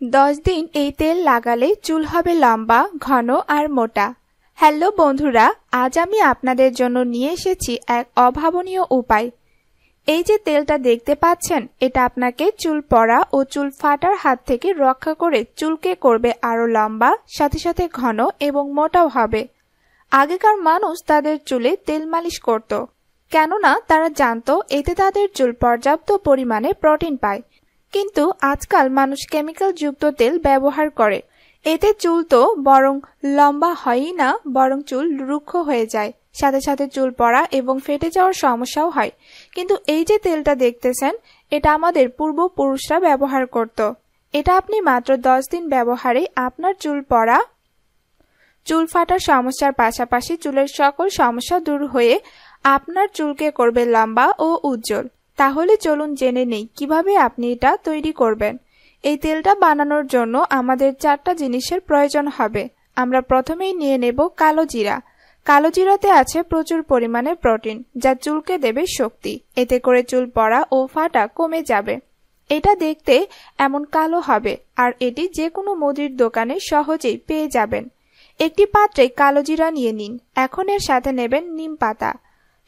দশ দিন এই তেল লাগালে চুল হবে লম্বা, ঘন আর মোটা। হ্যালো বন্ধুরা, আজ আমি আপনাদের জন্য নিয়ে এসেছি এক অভাবনীয় উপায়। এই যে তেলটা দেখতে পাচ্ছেন, এটা আপনাকে চুল পড়া ও চুল ফাটার হাত থেকে রক্ষা করে চুলকে করবে আরও লম্বা, সাথে সাথে ঘন এবং মোটাও হবে। আগেকার মানুষ তাদের চুলে তেল মালিশ করত। কেননা তারা জানত এতে তাদের চুল পর্যাপ্ত পরিমাণে প্রোটিন পায়। কিন্তু আজকাল মানুষ কেমিক্যাল যুক্ত তেল ব্যবহার করে। এতে চুল তো বরং লম্বা হয়ই না, বরং চুল রুক্ষ হয়ে যায়। সাথে সাথে চুল পড়া এবং ফেটে যাওয়ার সমস্যাও হয়। কিন্তু এই যে তেলটা দেখতেছেন, এটা আমাদের পূর্বপুরুষরা ব্যবহার করত। এটা আপনি মাত্র দশ দিন ব্যবহারে আপনার চুল পড়া, চুল ফাটার সমস্যার পাশাপাশি চুলের সকল সমস্যা দূর হয়ে আপনার চুলকে করবে লম্বা ও উজ্জ্বল। তাহলে চলুন জেনে নেই কীভাবে আপনি এটা তৈরি করবেন। এই তেলটা বানানোর জন্য আমাদের চারটা জিনিসের প্রয়োজন হবে। আমরা প্রথমেই নিয়ে নেব কালো জিরা। কালো জিরাতে আছে প্রচুর পরিমাণে প্রোটিন, যা চুলকে দেবে শক্তি। এতে করে চুল পড়া ও ফাটা কমে যাবে। এটা দেখতে এমন কালো হবে, আর এটি যে কোনো মুদির দোকানে সহজেই পেয়ে যাবেন। একটি পাত্রে কালো জিরা নিয়ে নিন। এখন এর সাথে নেবেন নিম পাতা।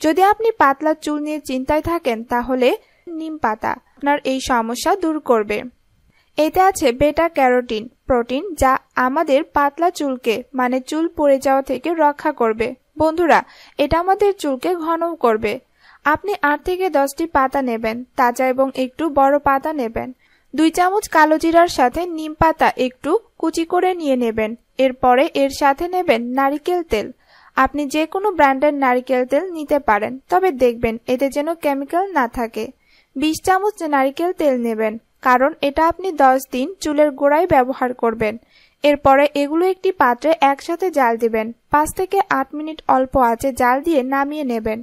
যদি আপনি পাতলা চুল নিয়ে চিন্তায় থাকেন, তাহলে নিম পাতা আপনার এই সমস্যা দূর করবে। এতে আছে বেটা ক্যারোটিন প্রোটিন যা আমাদের পাতলা চুলকে মানে চুল পড়ে যাওয়া থেকে রক্ষা করবে। বন্ধুরা, এটা আমাদের চুলকে ঘন করবে। আপনি আট থেকে দশটি পাতা নেবেন, তাজা এবং একটু বড় পাতা নেবেন। দুই চামচ কালো জিরার সাথে নিম পাতা একটু কুচি করে নিয়ে নেবেন। এরপরে এর সাথে নেবেন নারিকেল তেল। আপনি যে কোনো ব্র্যান্ডের নারিকেল তেল নিতে পারেন, তবে দেখবেন এতে যেন কেমিক্যাল না থাকে। বিশ চামচ নারিকেল তেল নেবেন, কারণ এটা আপনি দশ দিন চুলের গোড়ায় ব্যবহার করবেন। এরপরে এগুলো একটি পাত্রে একসাথে জাল দিবেন, পাঁচ থেকে আট মিনিট অল্প আছে জাল দিয়ে নামিয়ে নেবেন।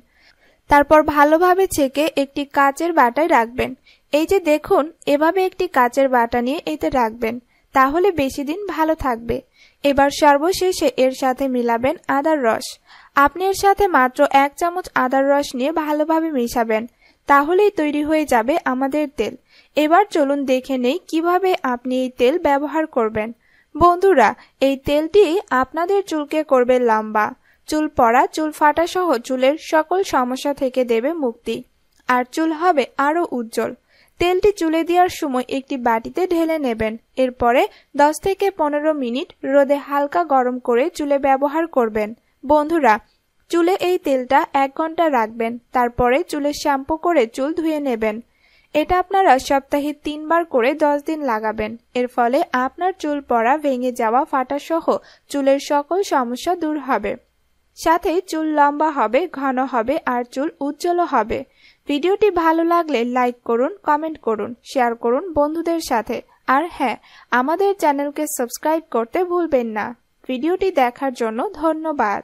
তারপর ভালোভাবে ছেঁকে একটি কাচের বাটায় রাখবেন। এই যে দেখুন, এভাবে একটি কাচের বাটা নিয়ে এতে রাখবেন। তাহলে বেশি দিন ভালো থাকবে। এবার সর্বশেষে এর সাথে মিলাবেন আদার রস। আপনি এর সাথে মাত্র এক চামচ আদার রস নিয়ে ভালোভাবে মিশাবেন। তাহলেই তৈরি হয়ে যাবে আমাদের তেল। এবার চলুন দেখে নেই কীভাবে আপনি এই তেল ব্যবহার করবেন। বন্ধুরা, এই তেলটি আপনাদের চুলকে করবে লম্বা। চুল পড়া, চুল ফাটা সহ চুলের সকল সমস্যা থেকে দেবে মুক্তি। আর চুল হবে আরও উজ্জ্বল। তেলটি চুলে দেওয়ার সময় একটি বাটিতে ঢেলে নেবেন। এরপরে 10 থেকে পনেরো মিনিট রোদে হালকা গরম করে চুলে ব্যবহার করবেন। বন্ধুরা, চুলে এই তেলটা এক ঘণ্টা রাখবেন, তারপরে চুলে শ্যাম্পু করে চুল ধুয়ে নেবেন। এটা আপনারা সপ্তাহে তিনবার করে দশ দিন লাগাবেন। এর ফলে আপনার চুল পড়া, ভেঙে যাওয়া ফাটা সহ চুলের সকল সমস্যা দূর হবে। সাথে চুল লম্বা হবে, ঘন হবে আর চুল উজ্জ্বল হবে। ভিডিওটি ভালো লাগলে লাইক করুন, কমেন্ট করুন, শেয়ার করুন বন্ধুদের সাথে। আর হ্যাঁ আমাদের চ্যানেলকে সাবস্ক্রাইব করতে ভুলবেন না। ভিডিওটি দেখার জন্য ধন্যবাদ।